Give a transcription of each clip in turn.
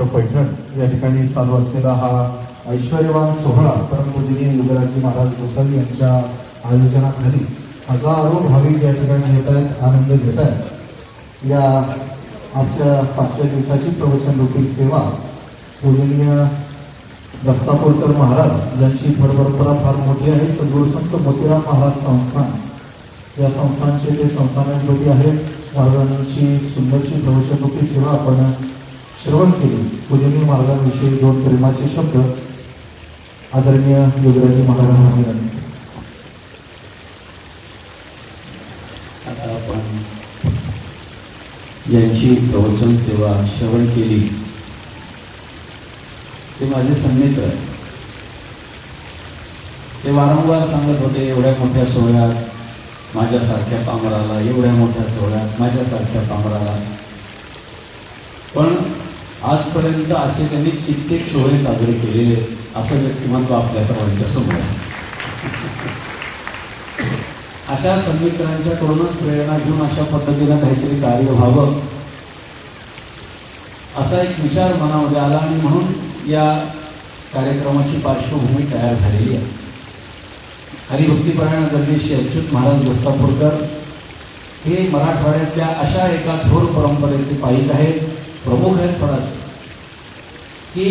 पवित्र पैठण या ठिकाणी चालू असलेला हा ऐश्वर्यवान सोहळा परमपूजनीय युगराजी महाराज गोसावी यांच्या आयोजनाखाली हजारो भाविक या ठिकाणी येत आहेत आनंद घेत आहेत. या आजच्या पाचव्या दिवसाची प्रवचन रूपी सेवा पूजनीय दस्तापूरकर महाराज यांची परंपरा फार मोठी आहे. सद्गुरू संत मोतीराम महाराज संस्थान. या संस्थांचे ते संस्थानाधिपती आहेत महाराजांची सुंदरची प्रवचनरूपी सेवा आपण श्रवण केली. पूजनीय महाराजांविषयी दोन प्रेमाचे शब्द आदरणीय योगराजी महाराजांनी. आता आपण यांची प्रवचन सेवा श्रवण केली ते माझे संगीत आहे. ते वारंवार सांगत होते एवढ्या मोठ्या सोहळ्यात माझ्यासारख्या पामराला एवढ्या मोठ्या सोहळ्यात माझ्यासारख्या पामराला पण आजपर्यंत असे त्यांनी कित्येक सोहळे साजरे केलेले असं व्यक्तिमत्व आपल्या सर्वांच्या समोर आहे. अशा सन्मित्रांच्याकडूनच प्रेरणा घेऊन अशा पद्धतीनं काहीतरी कार्य व्हावं असा एक विचार मनामध्ये आला आणि म्हणून या कार्यक्रमाची पार्श्वभूमी तयार झालेली आहे. हरिभक्तीपरायण गरजेशी अच्युत महाराज दस्तापूरकर हे मराठवाड्यातल्या अशा एका थोर परंपरेचे पाहित आहेत प्रमुख आहेत फळाचे की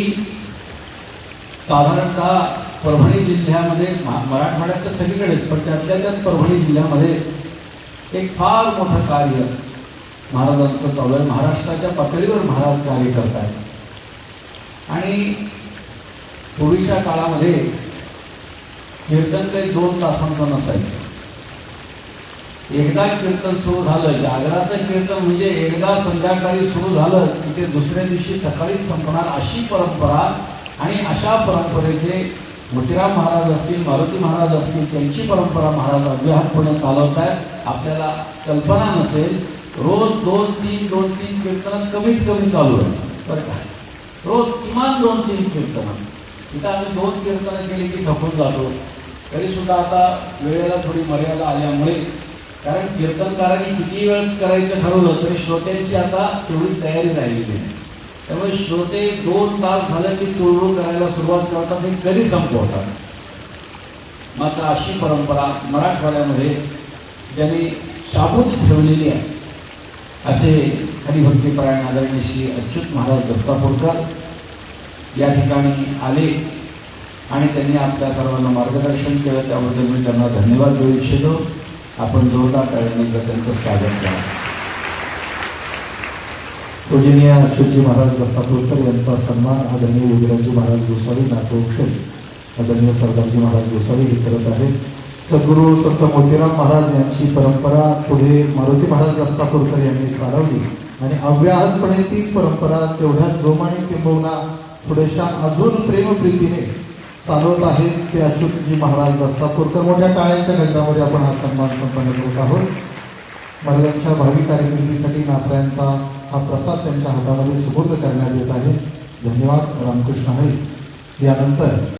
साधारणतः परभणी जिल्ह्यामध्ये मराठवाड्यात तर सगळीकडेच पण त्यातल्या त्यात परभणी जिल्ह्यामध्ये एक फार मोठं कार्य महाराजांचं चालू आहे. महाराष्ट्राच्या पातळीवर महाराज कार्य करतात आणि पूर्वीच्या काळामध्ये कीर्तन काही दोन तासांचं नसायचं. एकदा कीर्तन सुरू झालं जागराचं कीर्तन म्हणजे एकदा संध्याकाळी सुरू झालं की ते दुसऱ्या दिवशी सकाळी संपणार अशी परंपरा आणि अशा परंपरेचे मोतीराम महाराज असतील मारुती महाराज असतील त्यांची परंपरा महाराज अव्याहतपणे चालवत आहेत. आपल्याला कल्पना नसेल रोज दोन तीन दोन तीन कीर्तन कमीत कमी चालू आहे. बरं का? रोज किमान दोन तीन कीर्तन. इथं आम्ही दोन कीर्तनं केली की थकून जातो. तरी सुद्धा आता वेळेला थोडी मर्यादा आल्यामुळे कारण कीर्तनकारांनी किती वेळ करायचं ठरवलं तरी श्रोत्यांची आता तेवढी तयारी राहिलेली आहे त्यामुळे श्रोते दोन तास झाले की तुळवळ करायला सुरुवात करतात हे कधी संपवतात. मात्र अशी परंपरा मराठवाड्यामध्ये ज्यांनी शाबूत ठेवलेली आहे असे हरिभक्तीपरायण आदरणीय श्री अच्युत महाराज दस्तापूरकर या ठिकाणी आले आणि त्यांनी आपल्या सर्वांना मार्गदर्शन केलं. त्याबद्दल मी त्यांना धन्यवाद देऊ इच्छितो. आपण जोरदार टाळ्यांनी त्यांचं स्वागत करा पूजनीय अच्युतजी महाराज दत्तापूरकर यांचा सन्मान आदरणीय योगीराजी महाराज गोसावी नाटोक्षर आदरणीय सरदारजी महाराज गोसावी हे करत आहेत. सद्गुरू संत मोतीराम महाराज यांची परंपरा पुढे मारुती महाराज दत्तापूरकर यांनी चालवली आणि अव्याहतपणे ती परंपरा तेवढ्याच जोमाने किंबहुना थोड्याशा अजून प्रेमप्रीतीने चालवत आहेत ते अच्युतजी महाराज दस्तापूरकर मोठ्या टाळ्यांच्या घटनामध्ये आपण हा सन्मान संपन्न करत आहोत. महिलांच्या भावी कार्यकिर्दीसाठी नाथरायांचा हा प्रसाद त्यांच्या हातामध्ये सुपूर्द करण्यात येत आहे. धन्यवाद. रामकृष्ण हरी यानंतर